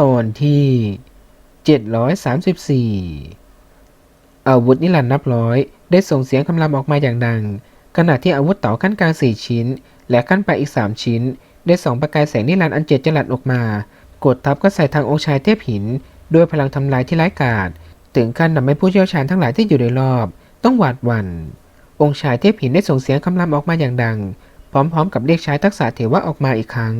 ตอนที่ 734 อาวุธนิรันดร์นับร้อย ได้ส่งเสียงคำรามออกมาอย่างดัง ขณะที่อาวุธเต่อขั้นกลางสี่ชิ้น และขั้นปลายอีกสามชิ้น ได้ส่องประกายแสงนิรันดร์อันเจ็ดจรัสออกมา กดทับก็ใส่ทางองค์ชายเทพหิน ด้วยพลังทำลายที่ร้ายกาจถึงขั้นทำให้ผู้เชี่ยวชาญทั้งหลายที่อยู่โดยรอบ ต้องหวาดหวัน่น องค์ชายเทพหินได้ส่งเสียงคำรามออกมาอย่างดัง พร้อมๆ กับเรียกใช้ทักษะเทวะออกมาอีกครั้ง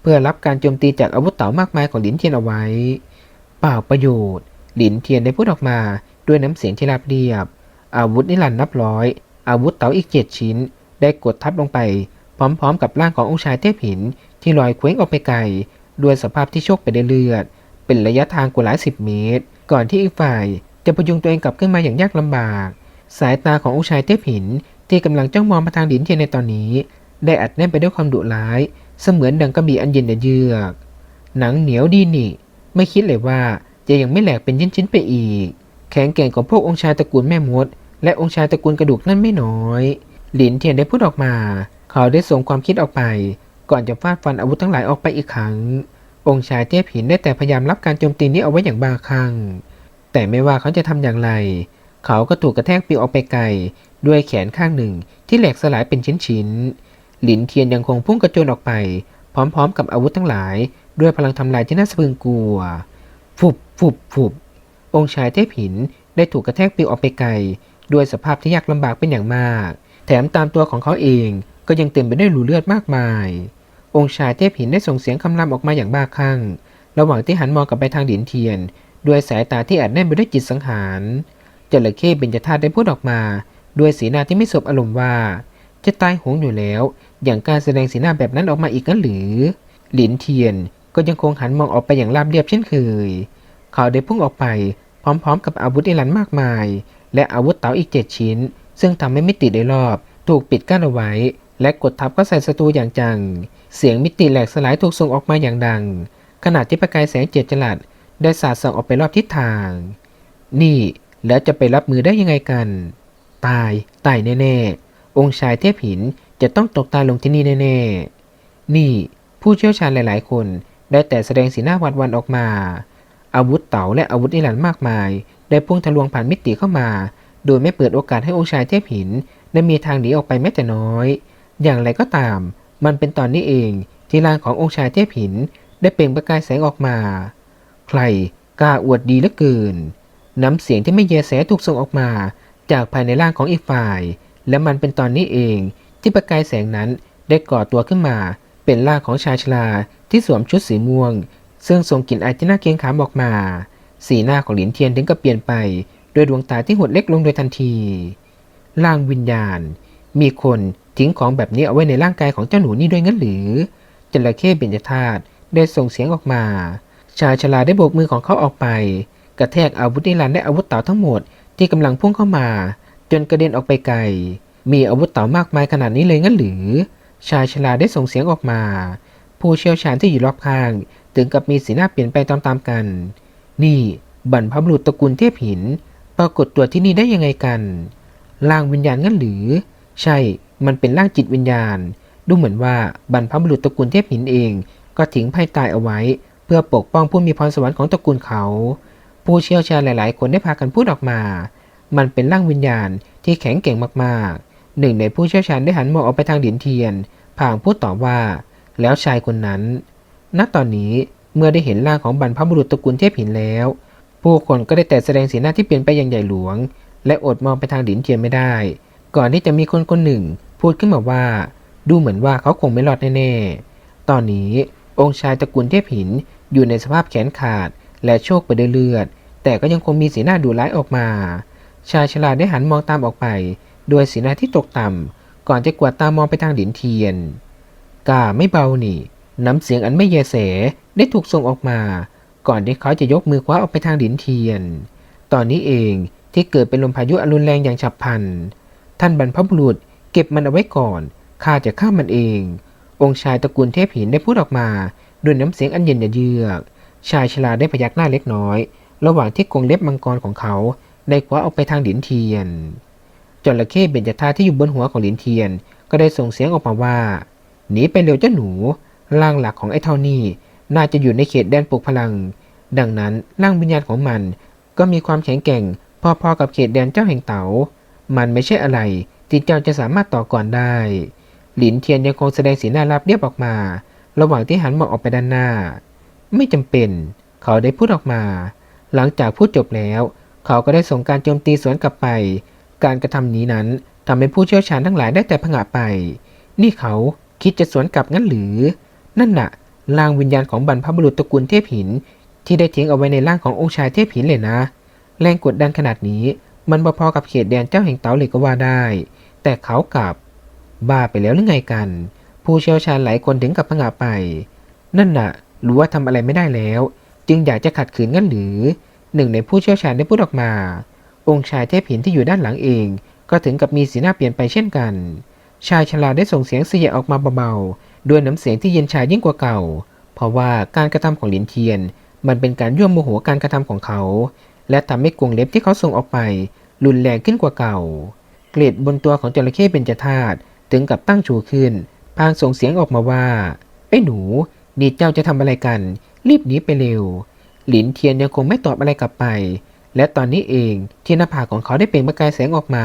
เพื่อรับการโจมตีจากอาวุธเต่ามากมายของหลินเทียนเอาไว้ เปล่าประโยชน์ หลินเทียนได้พูดออกมาด้วยน้ำเสียงที่ราบเรียบ อาวุธนิรันดร์นับร้อย อาวุธเต๋าอีกเจ็ดชิ้น ได้กดทับลงไป พร้อมๆ กับร่างขององค์ชายเทพหินที่ลอยเคว้งออกไปไกลด้วยสภาพที่โชกไปด้เลือด เป็นระยะทางกว่าหลายสิบเมตร ก่อนที่อีกฝ่ายจะพยุงตัวเองกลับขึ้นมาอย่างยากลำบาก สายตาขององค์ชายเทพหินที่กำลังจ้องมองมาทางหลินเทียนในตอนนี้ ได้อัดแน่นไปด้วยความดุร้าย เสมือนดังกระบี่อันเย็นเยือก หนังเหนียวดีนี่ ไม่คิดเลยว่าจะยังไม่แหลกเป็นชิ้นๆไปอีก แข็งแกร่งของพวกองค์ชายตระกูลแม่มด และองค์ชายตระกูลกระดูกนั่นไม่น้อย หลินเทียนได้พูดออกมา เขาได้ส่งความคิดออกไป ก่อนจะฟาดฟันอาวุธทั้งหลายออกไปอีกครั้ง องค์ชายเทพหินได้แต่พยายามรับการโจมตีนี้เอาไว้อย่างบ้าคลั่ง แต่ไม่ว่าเขาจะทำอย่างไร เขาก็ถูกกระแทกปิวออกไปไกล ด้วยแขนข้างหนึ่งที่แหลกสลายเป็นชิ้นๆ หลินเทียนยังคงพุ่งกระโจนออกไป พร้อมๆ กับอาวุธทั้งหลาย ด้วยพลังทำลายที่น่าสะพรึงกลัว ฟุบฟุบฟุบ องค์ชายเทพหินได้ถูกกระแทกปลิวออกไปไกล ด้วยสภาพที่ยากลำบากเป็นอย่างมาก แถมตามตัวของเขาเองก็ยังเต็มไปด้วยรูเลือดมากมาย องค์ชายเทพหินได้ส่งเสียงคำรามออกมาอย่างบ้าคลั่ง ระหว่างที่หันมองกลับไปทางหลินเทียน ด้วยสายตาที่อัดแน่นไปด้วยจิตสังหารจระเข้เบญจธาตุได้พูดออกมา ด้วยสีหน้าที่ไม่สบอารมณ์ว่า จะตายหงอยู่แล้ว อย่างการแสดงสีหน้าแบบนั้นออกมาอีกกันหรือ หลินเทียนก็ยังคงหันมองออกไปอย่างราบเรียบเช่นเคย เขาได้พุ่งออกไปพร้อมๆ กับอาวุธนิรันมากมาย และอาวุธเต๋าอีกเจ็ดชิ้น ซึ่งทำให้มิติโดยรอบ ถูกปิดกั้นเอาไว้ และกดทับก็ใส่ศัตรูอย่างจัง เสียงมิติแหลกสลายถูกส่งออกมาอย่างดัง ขณะที่ประกายแสงเจ็ดจลัดได้สาดส่องออกไปรอบทิศทาง นี่แล้วจะไปรับมือได้ยังไงกัน ตาย ตายแน่ๆ องค์ชายเทพหินจะต้องตกตายลงที่นี่แน่ๆ นี่ผู้เชี่ยวชาญหลายๆ คนได้แต่แสดงสีหน้าหวาดหวันออกมา อาวุธเต๋าและอาวุธนิรันดร์มากมาย ได้พุ่งทะลวงผ่านมิติเข้ามา โดยไม่เปิดโอกาสให้องค์ชายเทพหินได้มีทางหนีออกไปแม้แต่น้อย อย่างไรก็ตาม มันเป็นตอนนี้เองที่ร่างขององค์ชายเทพหินได้เปล่งประกายแสงออกมา ใครกล้าอวดดีเหลือเกิน น้ำเสียงที่ไม่เยแสถูกส่งออกมา จากภายในร่างของอีกฝ่าย และมันเป็นตอนนี้เอง ที่ประกายแสงนั้นได้ก่อตัวขึ้นมา เป็นร่างของชายชราที่สวมชุดสีม่วง ซึ่งส่งกลิ่นอายที่น่าเกรงขามออกมา สีหน้าของหลินเทียนถึงกับเปลี่ยนไปด้วยดวงตาที่หดเล็กลงโดยทันทีร่างวิญญาณ มีคนทิ้งของแบบนี้เอาไว้ในร่างกายของเจ้าหนูนี่ด้วยงั้นหรือจระเข้เบญจธาตุได้ส่งเสียงออกมา ชายชราได้โบกมือของเขาออกไป กระแทกอาวุธนิรันดร์และอาวุธเต่าทั้งหมดที่กำลังพุ่งเข้ามา จนกระเด็นออกไปไกล มีอาวุธเต่ามากมายขนาดนี้เลยงั้นหรือ ชายชราได้ส่งเสียงออกมา ผู้เชี่ยวชาญที่อยู่รอบข้าง ถึงกับมีสีหน้าเปลี่ยนไปตามๆกัน นี่บรรพบุรุษตระกูลเทพหิน ปรากฏตัวที่นี่ได้ยังไงกัน ร่างวิญญาณงั้นหรือ ใช่ มันเป็นร่างจิตวิญญาณ ดูเหมือนว่าบรรพบุรุษตระกูลเทพหินเอง ก็ทิ้งไพ่ตายเอาไว้ เพื่อปกป้องผู้มีพรสวรรค์ของตระกูลเขา ผู้เชี่ยวชาญหลาย ๆ คนได้พากันพูดออกมา มันเป็นร่างวิญญาณที่แข็งเก่งมากๆ หนึ่งในผู้เชี่ยวชาญได้หันมองออกไปทางดินเทียนพางพูดต่อว่า แล้วชายคนนั้น ณ ตอนนี้เมื่อได้เห็นร่างของบรรพบุรุษตระกูลเทพหินแล้ว ผู้คนก็ได้แต่แสดงสีหน้าที่เปลี่ยนไปอย่างใหญ่หลวง และอดมองไปทางดินเทียนไม่ได้ ก่อนที่จะมีคนคนหนึ่ง พูดขึ้นมาว่า ดูเหมือนว่าเขาคงไม่รอดแน่ๆ ตอนนี้องค์ชายตระกูลเทพหินอยู่ในสภาพแขนขาดและโชคไปด้วยเลือด แต่ก็ยังคงมีสีหน้าดุร้ายออกมา ชายฉลาดได้หันมองตามออกไปโดยสีหน้าที่ตกต่ำก่อนจะกวาดตามองไปทางดินเทียนกาไม่เบานี่น้ำเสียงอันไม่เยแสได้ถูกส่งออกมา ก่อนที่เขาจะยกมือคว้าออกไปทางดินเทียน ตอนนี้เองที่เกิดเป็นลมพายุอรุณแรงอย่างฉับพลัน ท่านบรรพบุรุษเก็บมันเอาไว้ก่อนข้าจะฆ่ามันเอง องค์ชายตระกูลเทพหินได้พูดออกมา ด้วยน้ำเสียงอันเย็นเยือก ชายชราได้พยักหน้าเล็กน้อย ระหว่างที่กรงเล็บมังกรของเขา ได้คว้าออกไปทางดินเทียน จระเข้เบญจธาที่อยู่บนหัวของหลินเทียน ก็ได้ส่งเสียงออกมาว่า หนีไปเร็วเจ้าหนู ร่างหลักของไอ้เท่านี้ น่าจะอยู่ในเขตแดนปลุกพลัง ดังนั้นร่างวิญญาณของมัน ก็มีความแข็งแกร่ง พอๆกับเขตแดนเจ้าแห่งเต๋า มันไม่ใช่อะไรที่เจ้าจะสามารถต่อก่อนได้ หลินเทียนยังคงแสดงสีหน้ารับเรียบออกมา ระหว่างที่หันมองออกไปด้านหน้า ไม่จำเป็น เขาได้พูดออกมา หลังจากพูดจบแล้ว เขาก็ได้ส่งการโจมตีสวนกลับไป การกระทำนี้นั้นทำให้ผู้เชี่ยวชาญทั้งหลายได้แต่ผงะไป นี่เขาคิดจะสวนกลับงั้นหรือ นั่นน่ะร่างวิญญาณของบรรพบุรุษตระกูลเทพหิน ที่ได้ทิ้งเอาไว้ในร่างขององค์ชายเทพหินเลยนะ แรงกดดันขนาดนี้ มันพอๆกับเขตแดนเจ้าแห่งเต๋าเลยก็ว่าได้ แต่เขากลับ บ้าไปแล้วหรือไงกัน ผู้เชี่ยวชาญหลายคนถึงกับผงะไป นั่นน่ะรู้ว่าทำอะไรไม่ได้แล้ว จึงอยากจะขัดขืนงั้นหรือ หนึ่งในผู้เชี่ยวชาญได้พูดออกมา องค์ชายเทพหินที่อยู่ด้านหลังเอง ก็ถึงกับมีสีหน้าเปลี่ยนไปเช่นกัน ชายชราได้ส่งเสียงเสียออกมาเบาๆ ด้วยน้ำเสียงที่เย็นชายิ่งกว่าเก่า เพราะว่าการกระทำของหลินเทียน มันเป็นการยั่วโมโหการกระทำของเขา และทำให้กรงเล็บที่เขาส่งออกไป รุนแรงขึ้นกว่าเก่า เกล็ดบนตัวของจระเข้เบญจธาตุถึงกับตั้งชูขึ้น พางส่งเสียงออกมาว่าไอ้หนูนี่เจ้าจะทำอะไรกัน รีบหนีไปเร็ว หลินเทียนยังคงไม่ตอบอะไรกลับไป และตอนนี้เองที่หน้าผากของเขาได้เปล่งประกายแสงออกมา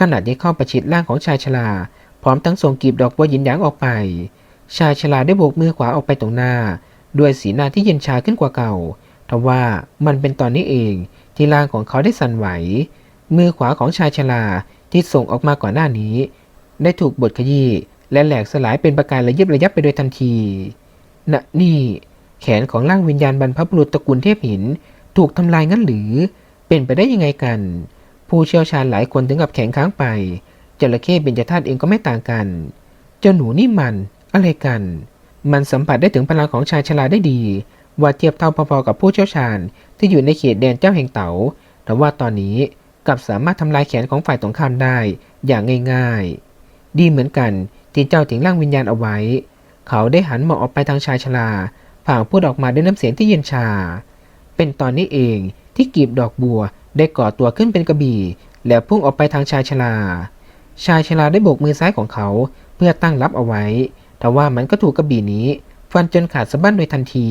ขณะที่เข้าประชิดร่างของชายชราพร้อมทั้งส่งกีบดอกบัวยินหยางออกไป ชายชราได้โบกมือขวาออกไปตรงหน้า ด้วยสีหน้าที่เย็นชาขึ้นกว่าเก่าทว่ามันเป็นตอนนี้เองที่ร่างของเขาได้สั่นไหว มือขวาของชายชราที่ส่งออกมาก่อนหน้านี้ ได้ถูกบดขยี้และแหลกสลายเป็นประกายระยิบระยับไปโดยทันทีน่ะนี่ แขนของร่างวิญญาณบรรพบุรุษตระกูลเทพหิน ถูกทำลายงั้นหรือ เป็นไปได้ยังไงกัน ผู้เชี่ยวชาญหลายคนถึงกับแข็งค้างไปจระเข้เบญจธาตุเองก็ไม่ต่างกัน เจ้าหนูนี่มันอะไรกัน มันสัมผัสได้ถึงพลังของชายชราได้ดี ว่าเทียบเท่าพอๆกับผู้เชี่ยวชาญ ที่อยู่ในเขตแดนเจ้าแห่งเต๋าแต่ว่าตอนนี้กลับสามารถทำลายแขนของฝ่ายตรงข้ามได้อย่างง่าย ๆ ดีเหมือนกันที่เจ้าถึงร่างวิญญาณเอาไว้ เขาได้หันมองออกไปทางชายชรา ผางพูดออกมาด้วยน้ำเสียงที่เย็นชา เป็นตอนนี้เองที่กีบดอกบัวได้ก่อตัวขึ้นเป็นกระบี่ แล้วพุ่งออกไปทางชายชราชายชราได้โบกมือซ้ายของเขาเพื่อตั้งรับเอาไว้ แต่ว่ามันก็ถูกกระบี่นี้ฟันจนขาดสะบั้นโดยทันที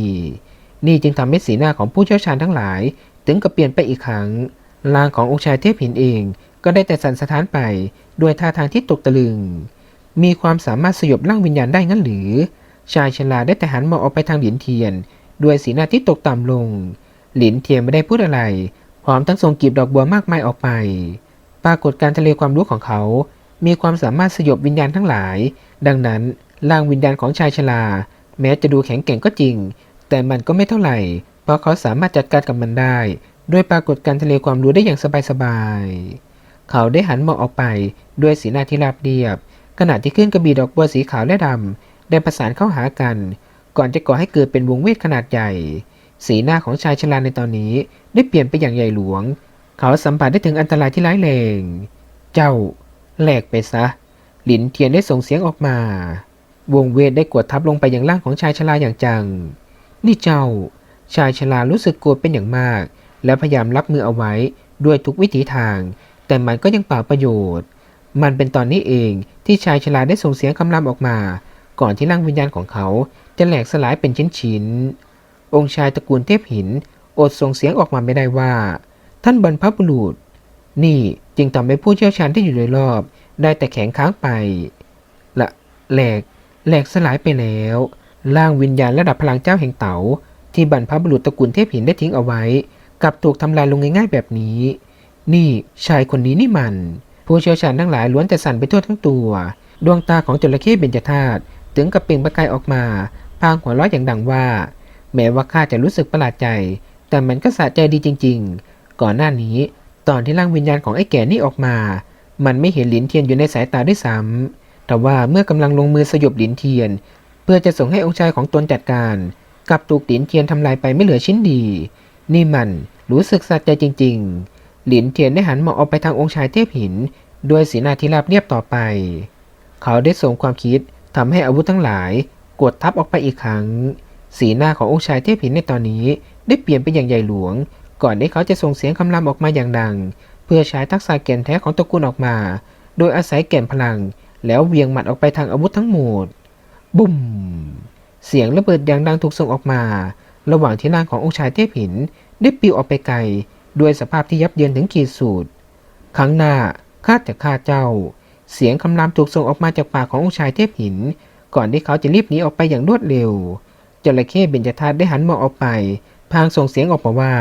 นี่จึงทำให้สีหน้าของผู้เชี่ยวชาญทั้งหลาย ถึงกับเปลี่ยนไปอีกครั้งร่างขององค์ชายเทพหินเอง ก็ได้แต่สั่นสะท้านไปด้วยท่าทางที่ตกตะลึง มีความสามารถสยบร่างวิญญาณได้งั้นหรือ ชายชราได้แต่หันมองออกไปทางหลินเทียน ด้วยสีหน้าที่ตกต่ำลง หลินเทียนไม่ได้พูดอะไร พร้อมทั้งส่งกีบดอกบัวมากมายออกไป ปรากฏการทะเลความรู้ของเขา มีความสามารถสยบวิญญาณทั้งหลาย ดังนั้นร่างวิญญาณของชายชราแม้จะดูแข็งแกร่งก็จริง แต่มันก็ไม่เท่าไหร่ เพราะเขาสามารถจัดการกับมันได้ ด้วยปรากฏการทะเลความรู้ได้อย่างสบายๆ เขาได้หันมองออกไปด้วยสีหน้าที่ราบเรียบ ขณะที่ขึ้นกระบี่ดอกบัวสีขาวและดำ ได้ประสานเข้าหากัน ก่อนจะก่อให้เกิดเป็นวงเวทขนาดใหญ่ สีหน้าของชายชราในตอนนี้ได้เปลี่ยนไปอย่างใหญ่หลวง เขาสัมผัสได้ถึงอันตรายที่ร้ายแรง เจ้าแหลกไปซะ หลินเทียนได้ส่งเสียงออกมา วงเวทได้กดทับลงไปย่างร่างของชายชราอย่างจัง นี่เจ้า ชายชรารู้สึกกลัวเป็นอย่างมาก และพยายามรับมือเอาไว้ด้วยทุกวิถีทาง แต่มันก็ยังเปล่าประโยชน์ มันเป็นตอนนี้เองที่ชายชราได้ส่งเสียงคำรามออกมา ก่อนที่ร่างวิญญาณของเขาจะแหลกสลายเป็นชิ้นๆ องค์ชายตระกูลเทพหินอดส่งเสียงออกมาไม่ได้ว่า ท่านบรรพบุรุษ นี่จึงทำให้ผู้เชี่ยวชาญที่อยู่โดยรอบ ได้แต่แข็งค้างไป ละแหลกแหลกสลายไปแล้วร่างวิญญาณระดับพลังเจ้าแห่งเต๋าที่บรรพบุรุษตระกูลเทพหินได้ทิ้งเอาไว้กลับถูกทำลายลงง่ายๆแบบนี้ นี่ชายคนนี้นี่มัน ผู้เชี่ยวชาญทั้งหลายล้วนแต่สั่นไปทั่วทั้งตัว ดวงตาของจระเข้เบญจธาตุ ถึงกับเปล่งประกายออกมา พางหัวเราะอย่างดังว่า แม้ว่าข้าจะรู้สึกประหลาดใจ แต่มันก็สะใจดีจริง ๆ ก่อนหน้านี้ ตอนที่ร่างวิญญาณของไอ้แก่นี่ออกมา มันไม่เห็นหลินเทียนอยู่ในสายตาด้วยซ้ำแต่ว่าเมื่อกำลังลงมือสยบหลินเทียน เพื่อจะส่งให้องค์ชายของตนจัดการกลับถูกหลินเทียนทำลายไปไม่เหลือชิ้นดี นี่มันรู้สึกสะใจจริง ๆ หลินเทียนได้หันมองออกไปทางองค์ชายเทพหิน ด้วยสีหน้าที่ราบเรียบต่อไป เขาได้ส่งความคิด ทำให้อาวุธทั้งหลายกดทับออกไปอีกครั้ง สีหน้าขององค์ชายเทพหินในตอนนี้ได้เปลี่ยนไปอย่างใหญ่หลวง ก่อนที่เขาจะส่งเสียงคำรามออกมาอย่างดัง เพื่อใช้ทักษะแก่นแท้ของตระกูลออกมา โดยอาศัยแก่นพลัง แล้วเวียงหมัดออกไปทางอาวุธทั้งหมด บุ้ม เสียงระเบิดอย่างดังถูกส่งออกมา ระหว่างที่ร่างขององค์ชายเทพหินได้ปลิวออกไปไกล ด้วยสภาพที่ยับเยินถึงขีดสุดครั้งหน้าข้าจะฆ่าเจ้า เสียงคำรามถูกส่งออกมาจากปากขององค์ชายเทพหิน ก่อนที่เขาจะรีบหนีออกไปอย่างรวดเร็วจระเข้เบญจธาตุได้หันมองออกไป พางส่งเสียงออกมาว่า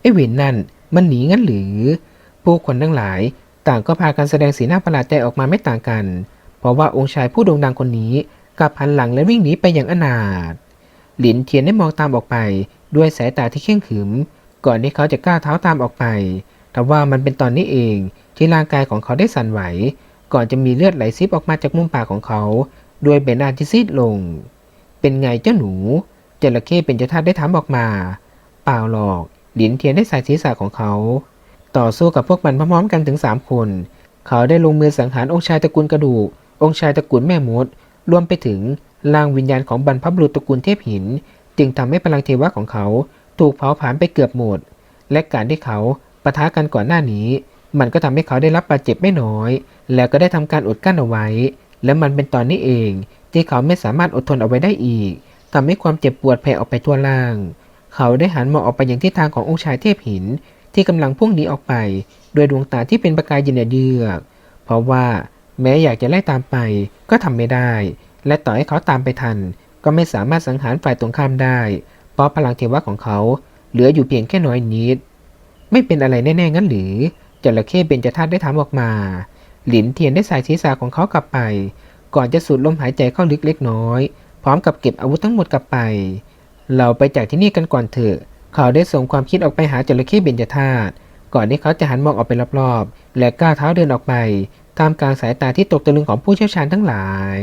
ไอ้เวนนั่น มันหนีงั้นหรือ ผู้คนทั้งหลาย ต่างก็พากันแสดงสีหน้าประหลาดใจออกมาไม่ต่างกัน เพราะว่าองค์ชายผู้โด่งดังคนนี้กลับหันหลังและวิ่งหนีไปอย่างอนาถหลินเทียนได้มองตามออกไป ด้วยสายตาที่เข่งขึม ก่อนที่เขาจะก้าวเท้าตามออกไปแต่ว่ามันเป็นตอนนี้เองที่ร่างกายของเขาได้สั่นไหว ก่อนจะมีเลือดไหลซิบออกมาจากมุมปากของเขาด้วยใบหน้าที่ซีดลง เป็นไงเจ้าหนู จระเข้เป็นเจ้าทาได้ถามออกมา เปล่าหรอก หลินเทียนได้สายศีรษะของเขา ต่อสู้กับพวกมันพร้อมๆกันถึงสามคน เขาได้ลงมือสังหารองค์ชายตระกูลกระดูก องค์ชายตระกูลแม่มด รวมไปถึงร่างวิญญาณของบรรพบุรุษตระกูลเทพหิน จึงทำให้พลังเทวะของเขา ถูกเผาผลาญไปเกือบหมด และการที่เขาปะทะกันก่อนหน้านี้ มันก็ทำให้เขาได้รับบาดเจ็บไม่น้อย แล้วก็ได้ทำการอดกั้นเอาไว้ และมันเป็นตอนนี้เองที่เขาไม่สามารถอดทนเอาไว้ได้อีกทำให้ความเจ็บปวดแผ่ออกไปทั่วล่าง เขาได้หันมองออกไปยังทิศทางขององค์ชายเทพหิน ที่กำลังพุ่งหนีออกไปด้วยดวงตาที่เป็นประกายเย็นเยือกเพราะว่าแม้อยากจะไล่ตามไปก็ทำไม่ได้ และต่อให้เขาตามไปทัน ก็ไม่สามารถสังหารฝ่ายตรงข้ามได้ เพราะพลังเทวะของเขาเหลืออยู่เพียงแค่น้อยนิด ไม่เป็นอะไรแน่ๆงั้นหรือ จระเข้เบญจธาตุได้ถามออกมา หลินเทียนได้สายศีรษะของเขากลับไป ก่อนจะสูดลมหายใจเข้าลึกเล็กน้อย พร้อมกับเก็บอาวุธทั้งหมดกลับไป เราไปจากที่นี่กันก่อนเถอะ เขาได้ส่งความคิดออกไปหาจระเข้เบญจธาตุก่อนที่เขาจะหันมองออกไปรอบๆ และก้าวเท้าเดินออกไปท่ามกลางสายตาที่ตกตะลึงของผู้เชี่ยวชาญทั้งหลาย